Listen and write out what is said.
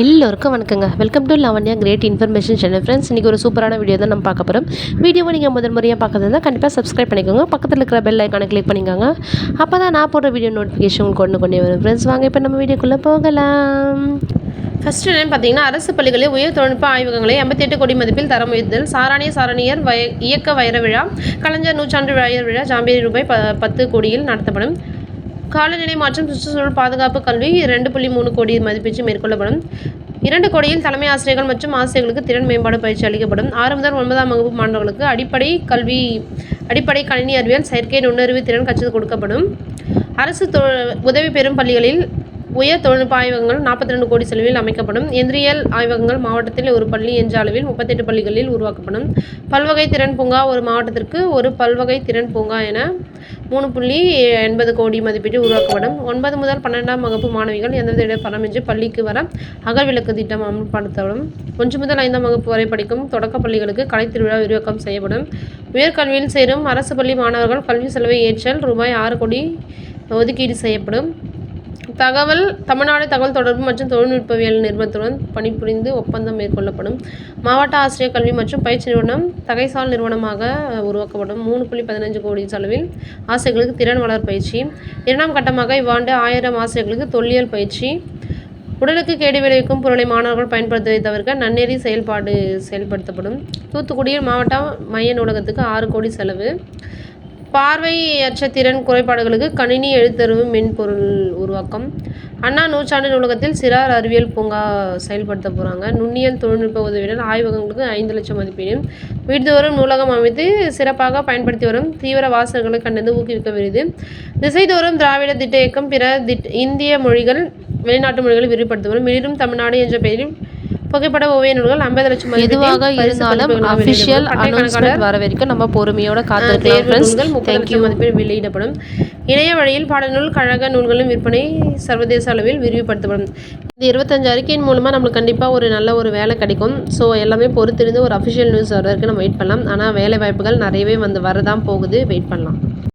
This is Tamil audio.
எல்லோருக்கும் வணக்கங்க. Welcome to Lavanya great information channel friends இன்றைக்கி ஒரு சூப்பரான வீடியோ தான் நம்ம பார்க்க போகிறோம் வீடியோவை நீங்கள் முதல் முறையாக பார்க்கறதா கண்டிப்பாக சப்ஸ்கிரைப் பண்ணிக்கோங்க. பக்கத்தில் இருக்கிற பெல் ஐக்கானை கிளிக் பண்ணிக்கோங்க. அப்போ தான் நான் போடுற வீடியோ நோட்டிஃபிகேஷன் உங்களுக்கு கொண்டு கொண்டே வரும். ஃப்ரெண்ட்ஸ் வாங்க இப்போ நம்ம வீடியோக்குள்ளே போகலாம். ஃபர்ஸ்ட் என்னன்னு பார்த்தீங்கன்னா அரசு பள்ளிகளில் உயர் தொழில்நுட்ப ஆய்வகங்களை எண்பத்தி எட்டு கோடி மதிப்பில் தரம் உயர்த்தல் சாராணிய சாரணியர் வய இயக்க வைர விழா. கலைஞர் நூற்றாண்டு வைர விழா ஜாம்பியரி ரூபாய் ப பத்து கோடியில் நடத்தப்படும். காலநிலை மாற்றம் சுற்றுச்சூழல் பாதுகாப்பு கல்வி ரெண்டு புள்ளி மூணு கோடி மதிப்பீச்சு மேற்கொள்ளப்படும். இரண்டு கோடியில் தலைமை ஆசிரியர்கள் மற்றும் ஆசிரியர்களுக்கு திறன் மேம்பாடு பயிற்சி அளிக்கப்படும். ஆறு முதல் ஒன்பதாம் வகுப்பு மாணவர்களுக்கு அடிப்படை கல்வி அடிப்படை கணினி அறிவியல் செயற்கை நுண்ணறிவு திறன் கற்று கொடுக்கப்படும். அரசு தொ உதவி பெறும் பள்ளிகளில் உயர் தொழில்நுட்ப ஆய்வகங்கள் நாற்பத்தி ரெண்டு கோடி செலவில் அமைக்கப்படும். எந்திரியல் ஆய்வகங்கள் மாவட்டத்தில் ஒரு பள்ளி என்ற அளவில் முப்பத்தெட்டு பள்ளிகளில் உருவாக்கப்படும். பல்வகை திறன் பூங்கா ஒரு மாவட்டத்திற்கு ஒரு பல்வகை திறன் பூங்கா என மூணு புள்ளி எண்பது கோடி மதிப்பீட்டு உருவாக்கப்படும். ஒன்பது முதல் பன்னெண்டாம் வகுப்பு மாணவிகள் எந்தவித இடப்பரமின்றி பள்ளிக்கு வர அகல்விளக்கு திட்டம் அமல்படுத்தப்படும். ஒன்று முதல் ஐந்தாம் வகுப்பு வரை படிக்கும் தொடக்க பள்ளிகளுக்கு கலைத்திருவிழா விரிவாக்கம் செய்யப்படும். உயர்கல்வியில் சேரும் அரசு பள்ளி மாணவர்கள் கல்வி செலவை ஏற்றல் ரூபாய் ஆறு கோடி ஒதுக்கீடு செய்யப்படும். தகவல் தமிழ்நாடு தகவல் தொடர்பு மற்றும் தொழில்நுட்பவியல் நிறுவனத்துடன் பணிபுரிந்து ஒப்பந்தம் மேற்கொள்ளப்படும். மாவட்ட ஆசிரியர் கல்வி மற்றும் பயிற்சி நிறுவனம் தகைசால் நிறுவனமாக உருவாக்கப்படும். மூணு புள்ளி பதினஞ்சு கோடி செலவில் ஆசிரியர்களுக்கு திறன் வளர் பயிற்சி. இரண்டாம் கட்டமாக இவ்வாண்டு ஆயிரம் ஆசிரியர்களுக்கு தொல்லியல் பயிற்சி. உடலுக்கு கேடு விளைவிக்கும் பொருளை மாணவர்கள் பயன்படுத்துவதை தவிர்க்க நன்னெறி செயல்பாடு செயல்படுத்தப்படும். தூத்துக்குடியில் மாவட்ட மைய நூலகத்துக்கு ஆறு கோடி செலவு. பார்வையற்ற திறன் குறைபாடுகளுக்கு கணினி எழுத்தறிவு மென்பொருள் உருவாக்கம். அண்ணா நூற்றாண்டு நூலகத்தில் சிறார் அறிவியல் பூங்கா செயல்படுத்த போகிறாங்க நுண்ணியல் தொழில்நுட்ப உதவியுடன் ஆய்வகங்களுக்கு ஐந்து லட்சம் மதிப்பீடும். வீடுதோறும் நூலகம் அமைத்து சிறப்பாக பயன்படுத்தி வரும் தீவிர வாசகர்களை கண்டது ஊக்குவிக்க விருது. திசைதோறும் திராவிட திட்ட இயக்கம் பிற திட் இந்திய மொழிகள் வெளிநாட்டு மொழிகளை விரிவுபடுத்தப்படும் மிளிரும் தமிழ்நாடு என்ற பெயரில் புகைப்பட ஓவிய நூல்கள் ஐம்பது லட்சம் எதுவாக இருந்தாலும் அஃபிஷியல் அனௌன்ஸ்மெண்ட் வர வரைக்கும் நம்ம பொறுமையோட காத்திருக்கலாம் லட்சம் மதிப்பில் வெளியிடப்படும். இணைய வழியில் பாடநூல் கழக நூல்களும் விற்பனை சர்வதேச அளவில் விரிவுபடுத்தப்படும். இந்த இருபத்தஞ்சு அறிக்கையின் மூலமாக நம்மளுக்கு கண்டிப்பாக ஒரு நல்ல ஒரு வேலை கிடைக்கும். ஸோ எல்லாமே பொறுத்திருந்து ஒரு அஃபிஷியல் நியூஸ் வர வரைக்கும் நம்ம வெயிட் பண்ணலாம். ஆனால் வேலை வாய்ப்புகள் நிறையவே வந்து வரதான் போகுது. வெயிட் பண்ணலாம்.